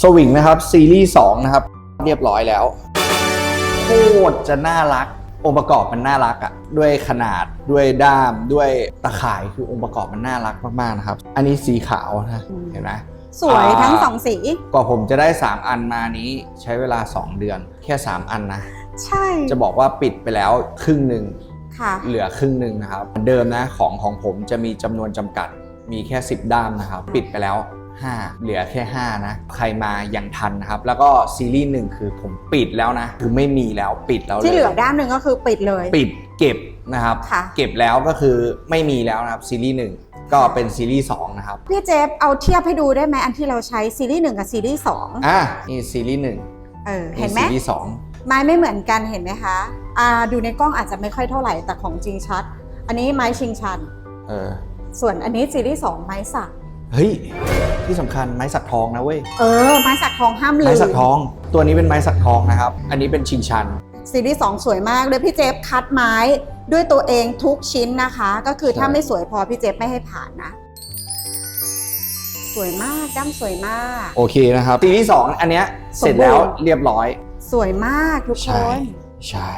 สวิงนะครับซีรีส์2นะครับ เรียบร้อยแล้วโคตรจะน่ารัก องค์ประกอบมันน่ารักอะ่ะด้วยขนาดด้วยด้ามด้วยตะข่ายคือองค์ประกอบมันน่ารักมากๆนะครับ อันนี้สีขาวนะอืมเห็นไหมสวยอ่าทั้งสองสีกว่าผมจะได้ 3 อันมานี้ใช้เวลา 2 เดือน แค่ 3 อันนะ ใช่ จะบอกว่าปิดไปแล้วครึ่งหนึ่งค่ะเหลือครึ่งหนึ่งนะครับเหมือนเดิมนะของของผมจะมีจำนวนจำกัดมีแค่ 10 ด้ามนะครับ ปิดไปแล้ว 5 เหลือแค่ 5 นะ ใครมายังทันนะครับ แล้วก็ซีรีส์หนึ่งคือผมปิดแล้วนะ คือไม่มีแล้วปิดแล้วที่เหลือเลยด้านหนึ่งก็คือปิดเลย ปิดเก็บนะครับค่ะเก็บแล้วก็คือไม่มีแล้วนะครับซีรีส์หนึ่งก็เป็นซีรีส์2นะครับ พี่เจฟเอาเทียบให้ดูได้ไหมอันที่เราใช้ซีรีส์หนึ่งกับซีรีส์สองอะนี่ซีรีส์หนึ่งเออเห็นไหมซีรีส์สองไม้ไม่เหมือนกันเห็นไหมคะอ่าดูในกล้องอาจจะไม่ค่อยเท่าไหร่แต่ของจริงชัด อันนี้ไม้ชิงชันเออส่วนอันนี้ซีรีส์สองไม้สัก เฮ้ย ที่สำคัญไม้สักทองนะเว้ย เออ ไม้สักทองห้ามลืไม้มสักทอง ตัวนี้เป็นไม้สักทองนะครับ อันนี้เป็นชิงชัน ซีรีส์สองสวยมากเลยพี่เจฟคัดไม้ด้วยตัวเองทุกชิ้นนะคะ ก็คือถ้าใช่ไม่สวยพอพี่เจฟไม่ให้ผ่านนะ สวยมากด้ามสวยมาก โอเคนะครับซีรีส์สองอันเนี้ยเสร็จแล้วเรียบร้อย สวยมากทุกคใช่น ใช่